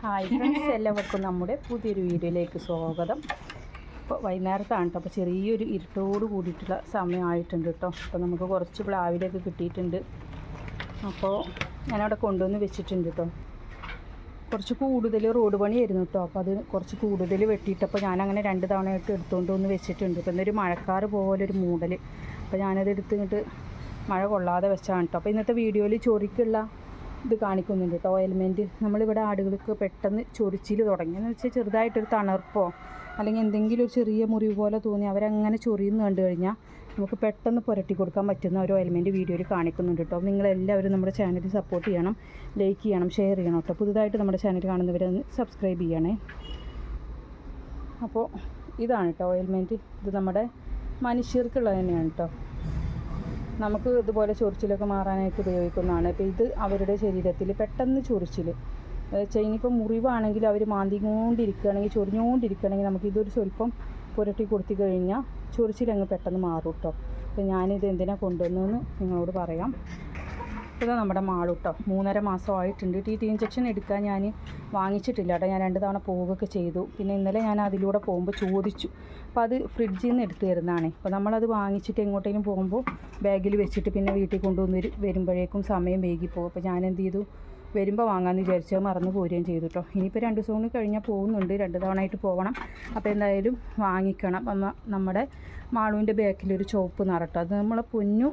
Hi friends എല്ലാവർക്കും നമ്മുടെ പുതിയൊരു വീഡിയോയിലേക്ക് സ്വാഗതം. ഇപ്പോൾ വൈകുന്നേരത്താണ് കേട്ടോ. അപ്പോൾ ചെറിയൊരു ഇരുട്ടോട് കൂടിയിട്ടുള്ള സമയമായിട്ടുണ്ട് കേട്ടോ. അപ്പോൾ നമുക്ക് കുറച്ച് പ്ലാവിലൊക്കെ കിട്ടിയിട്ടുണ്ട്. അപ്പോൾ ഞാനവിടെ കൊണ്ടുവന്ന് വെച്ചിട്ടുണ്ട് കേട്ടോ. കുറച്ച് കൂടുതൽ റോഡ് പണിയായിരുന്നു കേട്ടോ. അപ്പോൾ അത് കുറച്ച് കൂടുതൽ വെട്ടിയിട്ടപ്പോൾ ഞാനങ്ങനെ രണ്ട് തവണയായിട്ട് എടുത്തുകൊണ്ട് വന്ന് വെച്ചിട്ടുണ്ട് ഇപ്പോൾ എന്നൊരു മഴക്കാറ് പോലെ ഒരു മൂടൽ അപ്പോൾ ഞാനത് എടുത്തിട്ട് മഴ കൊള്ളാതെ വെച്ചാണ് കേട്ടോ. അപ്പോൾ ഇന്നത്തെ വീഡിയോയിൽ ചൊറിക്കുള്ള ഇത് കാണിക്കുന്നുണ്ട് കേട്ടോ എലിമെന്റ് നമ്മളിവിടെ ആടുകൾക്ക് പെട്ടെന്ന് ചൊറിച്ചിൽ തുടങ്ങി. എന്ന് വെച്ചാൽ ചെറുതായിട്ടൊരു തണർപ്പോ അല്ലെങ്കിൽ എന്തെങ്കിലും ഒരു ചെറിയ മുറിവ് പോലെ തോന്നി അവരങ്ങനെ ചൊറിയുന്നു കണ്ടു കഴിഞ്ഞാൽ നമുക്ക് പെട്ടെന്ന് പുരട്ടി കൊടുക്കാൻ പറ്റുന്ന ഒരു എലിമെന്റ് വീഡിയോയിൽ കാണിക്കുന്നുണ്ട് കേട്ടോ. നിങ്ങളെല്ലാവരും നമ്മുടെ ചാനൽ സപ്പോർട്ട് ചെയ്യണം ലൈക്ക് ചെയ്യണം ഷെയർ ചെയ്യണം കേട്ടോ. പുതുതായിട്ട് നമ്മുടെ ചാനൽ കാണുന്നവരൊന്ന് സബ്സ്ക്രൈബ് ചെയ്യണേ. അപ്പോൾ ഇതാണ് കേട്ടോ ഓയിൽമെന്റ് ഇത് നമ്മുടെ മനുഷ്യർക്കുള്ളത് തന്നെയാണ് കേട്ടോ. നമുക്ക് ഇതുപോലെ ചൊറിച്ചിലൊക്കെ മാറാനായിട്ട് ഉപയോഗിക്കുന്നതാണ്. അപ്പോൾ ഇത് അവരുടെ ശരീരത്തിൽ പെട്ടെന്ന് ചൊറിച്ചിൽ ചെയിനിപ്പോൾ മുറിവാണെങ്കിൽ അവർ മാന്തിക്കൊണ്ടിരിക്കുകയാണെങ്കിൽ ചൊറിഞ്ഞുകൊണ്ടിരിക്കുകയാണെങ്കിൽ നമുക്ക് ഇതൊരു സ്വല്പം പുരട്ടി കൊടുത്തു കഴിഞ്ഞാൽ ചൊറിച്ചിലങ്ങ് പെട്ടെന്ന് മാറും കേട്ടോ അപ്പോൾ ഞാനിത് എന്തിനാണ് കൊണ്ടുവന്നതെന്ന് നിങ്ങളോട് പറയാം. ഇതാ നമ്മുടെ മാളൂട്ടോ മൂന്നര മാസമായിട്ടുണ്ട് ടി ടി ഇഞ്ചക്ഷൻ എടുക്കാൻ ഞാൻ വാങ്ങിച്ചിട്ടില്ല കേട്ടോ ഞാൻ രണ്ട് തവണ പോവുകയൊക്കെ ചെയ്തു. പിന്നെ ഇന്നലെ ഞാൻ അതിലൂടെ പോകുമ്പോൾ ചോദിച്ചു. അപ്പോൾ അത് ഫ്രിഡ്ജിൽ നിന്ന് എടുത്തു തരുന്നതാണ് അപ്പോൾ നമ്മളത് വാങ്ങിച്ചിട്ട് എങ്ങോട്ടേലും പോകുമ്പോൾ ബാഗിൽ വെച്ചിട്ട് പിന്നെ വീട്ടിൽ കൊണ്ടുവന്ന് വരും- വരുമ്പോഴേക്കും സമയം വൈകി പോകും. അപ്പോൾ ഞാൻ എന്ത് ചെയ്തു? വരുമ്പോൾ വാങ്ങാമെന്ന് വിചാരിച്ചത് മറന്നു പോരുകയും ചെയ്തു കേട്ടോ ഇനിയിപ്പോൾ രണ്ട് ദിവസം കൂടി കഴിഞ്ഞാൽ പോകുന്നുണ്ട്. രണ്ട് തവണ ആയിട്ട് പോകണം അപ്പോൾ എന്തായാലും വാങ്ങിക്കണം. അപ്പം നമ്മുടെ മാളുവിന്റെ ബാക്കിലൊരു ചുവപ്പ് നിറട്ടോ അത് നമ്മളെ പൊന്നു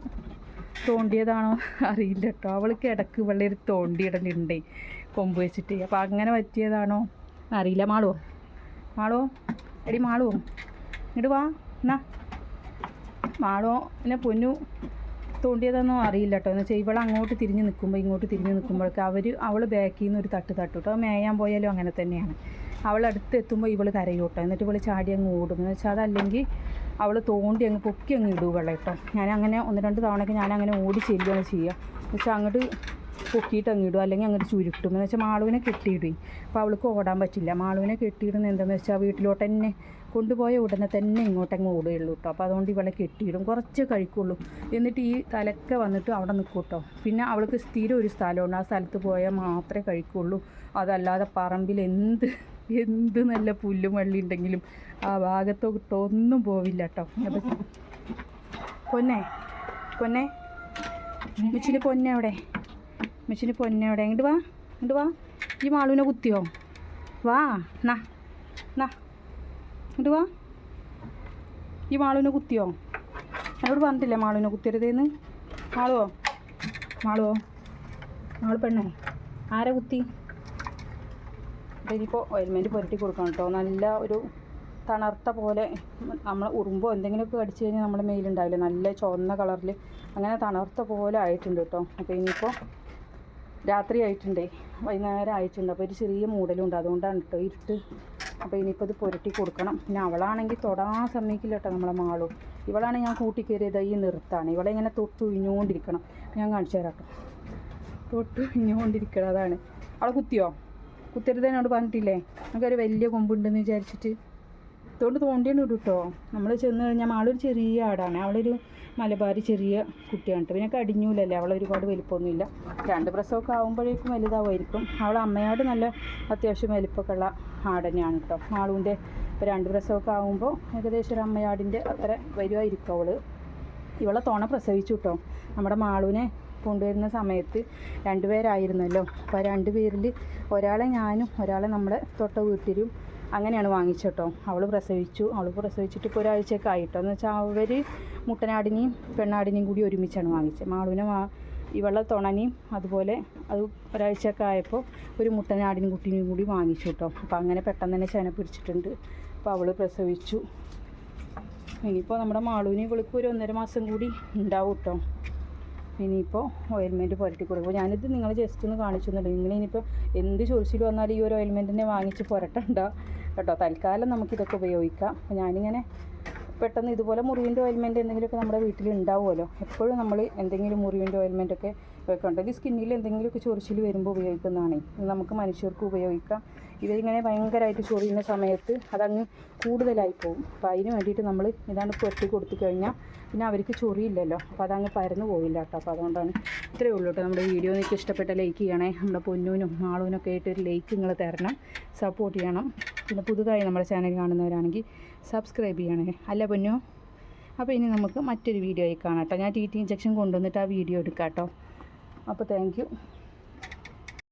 തോണ്ടിയതാണോ? അറിയില്ല കേട്ടോ അവൾക്ക് ഇടയ്ക്ക് വെള്ളം ഒരു തോണ്ടിയിടലുണ്ടേ കൊമ്പ് വെച്ചിട്ട്. അപ്പോൾ അങ്ങനെ പറ്റിയതാണോ? അറിയില്ല. മാളുവോ മാളോ എടി മാളുവോ ഇങ്ങോട്ട് വാ എന്നാ. മാളോ എന്നെ പൊന്നു. തോണ്ടിയതൊന്നും അറിയില്ല കേട്ടോ എന്ന് വെച്ചാൽ ഇവൾ അങ്ങോട്ട് തിരിഞ്ഞ് നിൽക്കുമ്പോൾ ഇങ്ങോട്ട് തിരിഞ്ഞ് നിൽക്കുമ്പോഴൊക്കെ അവർ അവൾ ബാക്കിൽ നിന്ന് ഒരു തട്ട് തട്ടു കേട്ടോ മേയാൻ പോയാലും അങ്ങനെ തന്നെയാണ്. അവൾ അടുത്ത് എത്തുമ്പോൾ ഇവൾ കരയോട്ടോ. എന്നിട്ട് ഇവൾ ചാടി അങ്ങ് ഓടും. എന്ന് വെച്ചാൽ അതല്ലെങ്കിൽ അവൾ തോണ്ടി അങ്ങ് പൊക്കി അങ്ങ് ഇടും വെള്ളം കേട്ടോ ഞാൻ അങ്ങനെ ഒന്ന് രണ്ട് തവണയൊക്കെ ഞാൻ അങ്ങനെ ഓടി ചെല്ലുകയാണ് ചെയ്യുക എന്ന് വെച്ചാൽ അങ്ങോട്ട് പൊക്കിയിട്ട് അങ്ങ് ഇടും. അല്ലെങ്കിൽ അങ്ങോട്ട് ചുരുട്ടും. എന്ന് വെച്ചാൽ മാളുവിനെ കെട്ടിയിടും അപ്പോൾ അവൾക്ക് ഓടാൻ പറ്റില്ല. മാളുവിനെ കെട്ടിയിടുന്ന എന്താണെന്ന് വെച്ചാൽ വീട്ടിലോട്ട് തന്നെ കൊണ്ടുപോയ ഉടനെ തന്നെ ഇങ്ങോട്ടങ്ങ് ഓടുകയുള്ളൂ കേട്ടോ. അപ്പോൾ അതുകൊണ്ട് ഇവളെ കെട്ടിയിടും. കുറച്ച് കഴിക്കുള്ളൂ. എന്നിട്ട് ഈ തലക്ക വന്നിട്ട് അവിടെ നിൽക്കും കേട്ടോ. പിന്നെ അവൾക്ക് സ്ഥിരം ഒരു സ്ഥലമുണ്ട്. ആ സ്ഥലത്ത് പോയാൽ മാത്രമേ കഴിക്കുള്ളൂ. അതല്ലാതെ പറമ്പിൽ എന്ത് എന്ത് നല്ല പുല്ലും വള്ളി ഉണ്ടെങ്കിലും ആ ഭാഗത്തോട്ടൊന്നും പോവില്ല കേട്ടോ. പൊന്നെ പൊന്നെ. മിച്ചിന് പൊന്നെ അവിടെ. മിച്ചിന് പൊന്നെ അവിടെ. ഇങ്ങോട്ട് വാ ഇങ്ങോട്ട് വാ. ഈ മാളുവിനെ കുത്തിയോ? വാ നാ നാ. ഇങ്ങോട്ട് വാ. ഈ മാളുവിനെ കുത്തിയോ? എന്നോട് പറഞ്ഞിട്ടില്ലേ മാളുവിനെ കുത്തിയരുതേന്ന് മാളുവോ? മാളുവോ? മാളു പെണ്ണേ? ആരെ കുത്തി? ഇനിയിപ്പോൾ ഓയിൽമെന്റ് പുരട്ടി കൊടുക്കണം കേട്ടോ നല്ല ഒരു തണർത്ത പോലെ നമ്മൾ ഉറുമ്പോ എന്തെങ്കിലുമൊക്കെ കടിച്ചു കഴിഞ്ഞാൽ നമ്മുടെ മെയിലുണ്ടാവില്ലേ നല്ല ചുവന്ന കളറിൽ അങ്ങനെ തണർത്ത പോലെ ആയിട്ടുണ്ട് കേട്ടോ അപ്പോൾ ഇനിയിപ്പോൾ രാത്രി ആയിട്ടുണ്ടേ വൈകുന്നേരം ആയിട്ടുണ്ട് അപ്പോൾ ഒരു ചെറിയ മൂടലുണ്ട്. അതുകൊണ്ടാണ് കേട്ടോ ഇരുട്ട്. അപ്പോൾ ഇനിയിപ്പോൾ ഇത് പുരട്ടി കൊടുക്കണം. പിന്നെ അവളാണെങ്കിൽ തൊടാൻ സമ്മതിക്കില്ല കേട്ടോ നമ്മളെ മാളും. ഇവളാണ് ഞാൻ കൂട്ടിക്കയറിയത് ഈ നിർത്താണ്. ഇവളെ ഇങ്ങനെ തൊട്ട് ഉഴിഞ്ഞുകൊണ്ടിരിക്കണം ഞാൻ കാണിച്ചു തരാം കേട്ടോ തൊട്ട് ഉഴിഞ്ഞുകൊണ്ടിരിക്കണം അതാണ്. അവളെ കുത്തിയോ? കുത്തരുത് എന്നോട് പറഞ്ഞിട്ടില്ലേ? നമുക്കൊരു വലിയ കൊമ്പുണ്ടെന്ന് വിചാരിച്ചിട്ട്. അതുകൊണ്ട് തോണ്ടിയാണ് ഇടും കേട്ടോ നമ്മൾ ചെന്ന് കഴിഞ്ഞാൽ ആളൊരു ചെറിയ ആടാണ്. അവളൊരു മലബാരി ചെറിയ കുട്ടിയാണ് കേട്ടോ പിന്നെ കടിഞ്ഞൂലല്ലേ? അവളൊരുപാട് വലിപ്പമൊന്നുമില്ല. രണ്ട് പ്രസവമൊക്കെ ആകുമ്പോഴേക്കും വലുതാവുമായിരിക്കും. അവൾ അമ്മയാട് നല്ല അത്യാവശ്യം വലിപ്പമൊക്കെ ഉള്ള ആട് തന്നെയാണ് കേട്ടോ ആളുവിന്റെ ഇപ്പോൾ രണ്ട് പ്രസവമൊക്കെ ആകുമ്പോൾ ഏകദേശം ഒരു അമ്മയാടിന്റെ അത്ര വരുമായിരിക്കും അവൾ ഇവളെ തോണ പ്രസവിച്ചു കേട്ടോ നമ്മുടെ മാളുവിനെ കൊണ്ടുവരുന്ന സമയത്ത് രണ്ടുപേരായിരുന്നല്ലോ. അപ്പോൾ രണ്ട് പേരിൽ ഒരാളെ ഞാനും ഒരാളെ നമ്മുടെ തൊട്ട വീട്ടിലും അങ്ങനെയാണ് വാങ്ങിച്ചോട്ടോ അവൾ പ്രസവിച്ചു. അവൾ പ്രസവിച്ചിട്ട് ഇപ്പോൾ ഒരാഴ്ചയൊക്കെ ആയിട്ടോ. എന്ന് വെച്ചാൽ അവർ മുട്ടനാടിനെയും പെണ്ണാടിനെയും കൂടി ഒരുമിച്ചാണ് വാങ്ങിച്ചത്. മാളുവിനെ വാ ഇവളെ തുണനെയും അതുപോലെ അത് ഒരാഴ്ചയൊക്കെ ആയപ്പോൾ ഒരു മുട്ടനാടിനും കുട്ടീനെയും കൂടി വാങ്ങിച്ചു കേട്ടോ അപ്പോൾ അങ്ങനെ പെട്ടെന്ന് തന്നെ ചെന പിടിച്ചിട്ടുണ്ട്. അപ്പോൾ അവൾ പ്രസവിച്ചു. ഇനിയിപ്പോൾ നമ്മുടെ മാളുവിനെ ഇവൾക്ക് ഒരു ഒന്നര മാസം കൂടി ഉണ്ടാവും കേട്ടോ ഇനിയിപ്പോൾ ഓയിൽമെന്റ് പുരട്ടി കൊടുക്കും. ഞാനിത് നിങ്ങൾ ജസ്റ്റ് ഒന്ന് കാണിച്ചു തന്നിട്ടുണ്ട് നിങ്ങൾ ഇനിയിപ്പോൾ എന്ത് ചോദിച്ചിട്ട് വന്നാലും ഈ ഒരു ഓയിൽമെന്റിനെ വാങ്ങിച്ച് പുരട്ടണ്ട. കേട്ടോ തൽക്കാലം നമുക്കിതൊക്കെ ഉപയോഗിക്കാം. അപ്പോൾ ഞാനിങ്ങനെ പെട്ടെന്ന് ഇതുപോലെ മുറിവിന്റെ ഓയിൽമെന്റ് എന്തെങ്കിലുമൊക്കെ നമ്മുടെ വീട്ടിൽ ഉണ്ടാവുമല്ലോ. എപ്പോഴും നമ്മൾ എന്തെങ്കിലും മുറിവിന്റെ ഓയിൽമെന്റൊക്കെ ഉപയോഗിക്കേണ്ടത് ഇത് സ്കിന്നിൽ എന്തെങ്കിലുമൊക്കെ ചൊറിച്ചിൽ വരുമ്പോൾ ഉപയോഗിക്കുന്നതാണ്. നമുക്ക് മനുഷ്യർക്ക് ഉപയോഗിക്കാം. ഇതിങ്ങനെ ഭയങ്കരമായിട്ട് ചൊറിയുന്ന സമയത്ത് അതങ്ങ് കൂടുതലായി പോകും. അപ്പോൾ അതിന് വേണ്ടിയിട്ട് നമ്മൾ ഇതാണ് പൊട്ടി കൊടുത്തു കഴിഞ്ഞാൽ പിന്നെ അവർക്ക് ചൊറിയില്ലല്ലോ. അപ്പോൾ അതങ്ങ് പരന്നു പോയില്ല കേട്ടോ. അപ്പോൾ അതുകൊണ്ടാണ് ഇത്രയേ ഉള്ളൂ കേട്ടോ. നമ്മുടെ വീഡിയോ നിങ്ങൾക്ക് ഇഷ്ടപ്പെട്ട ലൈക്ക് ചെയ്യണേ. നമ്മുടെ പൊന്നൂനും ഒക്കെ ആയിട്ട് ഒരു ലൈക്ക് നിങ്ങൾ തരണം. സപ്പോർട്ട് ചെയ്യണം. പിന്നെ പുതുതായി നമ്മുടെ ചാനൽ കാണുന്നവരാണെങ്കിൽ സബ്സ്ക്രൈബ് ചെയ്യണേ. അല്ല പൊന്നു? അപ്പോൾ ഇനി നമുക്ക് മറ്റൊരു വീഡിയോ ആയി കാണാം കേട്ടോ. ഞാൻ ടി ടി ഇഞ്ചക്ഷൻ കൊണ്ടുവന്നിട്ട് ആ വീഡിയോ എടുക്കാം കേട്ടോ. അപ്പോൾ താങ്ക്